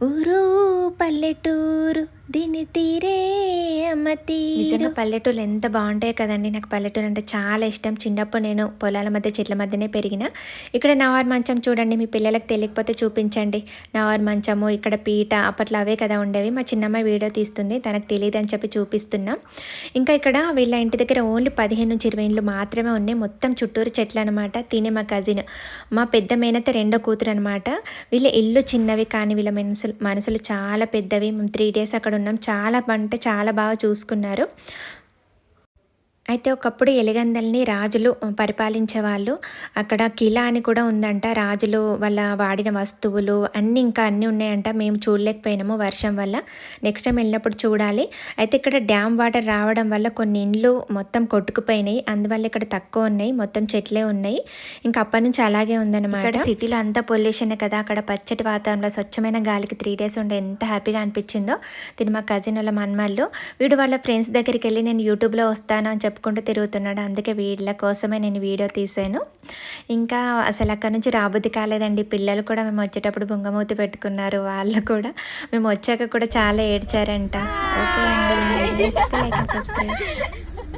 Uru పల్లెటూరు దీని తీరే అమ్మ నిజంగా పల్లెటూరు ఎంత బాగుంటాయి కదండి. నాకు పల్లెటూరు అంటే చాలా ఇష్టం. చిన్నప్పుడు నేను పొలాల మధ్య చెట్ల మధ్యనే పెరిగిన. ఇక్కడ నవార్ మంచం చూడండి మీ పిల్లలకు తెలియకపోతే చూపించండి. నవార్ మంచము ఇక్కడ పీట అప్పట్లో అవే కదా ఉండేవి. మా చిన్నమ్మాయి వీడియో తీస్తుంది తనకు తెలియదు అని చెప్పి చూపిస్తున్నాం. ఇంకా ఇక్కడ వీళ్ళ ఇంటి దగ్గర ఓన్లీ పదిహేను నుంచి ఇరవై ఇండ్లు మాత్రమే ఉన్నాయి. మొత్తం చుట్టూరు చెట్లు అనమాట తినే మా కజిన్ మా పెద్ద మేనత రెండో కూతురు అనమాట వీళ్ళ ఇల్లు చిన్నవి కానీ వీళ్ళ మనసులు మనసులు చాలా పెద్దవి. మేము త్రీ డేస్ అక్కడ ఉన్నాం. చాలా అంటే చాలా బాగా చూసుకున్నారు. అయితే ఒకప్పుడు ఎలిగందల్ని రాజులు పరిపాలించేవాళ్ళు. అక్కడ కిలా అని కూడా ఉందంట. రాజులు వాళ్ళ వాడిన వస్తువులు అన్నీ ఇంకా అన్నీ ఉన్నాయంట. మేము చూడలేకపోయినాము వర్షం వల్ల. నెక్స్ట్ టైం వెళ్ళినప్పుడు చూడాలి. అయితే ఇక్కడ డ్యామ్ వాటర్ రావడం వల్ల కొన్ని ఇండ్లు మొత్తం కొట్టుకుపోయినాయి. అందువల్ల ఇక్కడ తక్కువ ఉన్నాయి. మొత్తం చెట్లే ఉన్నాయి. ఇంకా అప్పటి నుంచి అలాగే ఉందన్నమాట. ఇక్కడ సిటీలో అంతా పొల్యూషన్ కదా. అక్కడ పచ్చటి వాతావరణంలో స్వచ్ఛమైన గాలికి త్రీ డేస్ ఉండే ఎంత హ్యాపీగా అనిపించిందో. తిని మా కజిన్ వాళ్ళ మన్మల్లు వీడు వాళ్ళ ఫ్రెండ్స్ దగ్గరికి వెళ్ళి నేను యూట్యూబ్లో వస్తాను అని చెప్పుకుంటూ తిరుగుతున్నాడు. అందుకే వీళ్ళ కోసమే నేను వీడియో తీసాను ఇంకా అసలు అక్కడ నుంచి రాబుద్ది కాలేదండి. పిల్లలు కూడా మేము వచ్చేటప్పుడు బొంగమూతి పెట్టుకున్నారు. వాళ్ళు కూడా మేము వచ్చాక కూడా చాలా ఏడ్చారంట. ఓకే అండి సబ్స్క్రైబ్.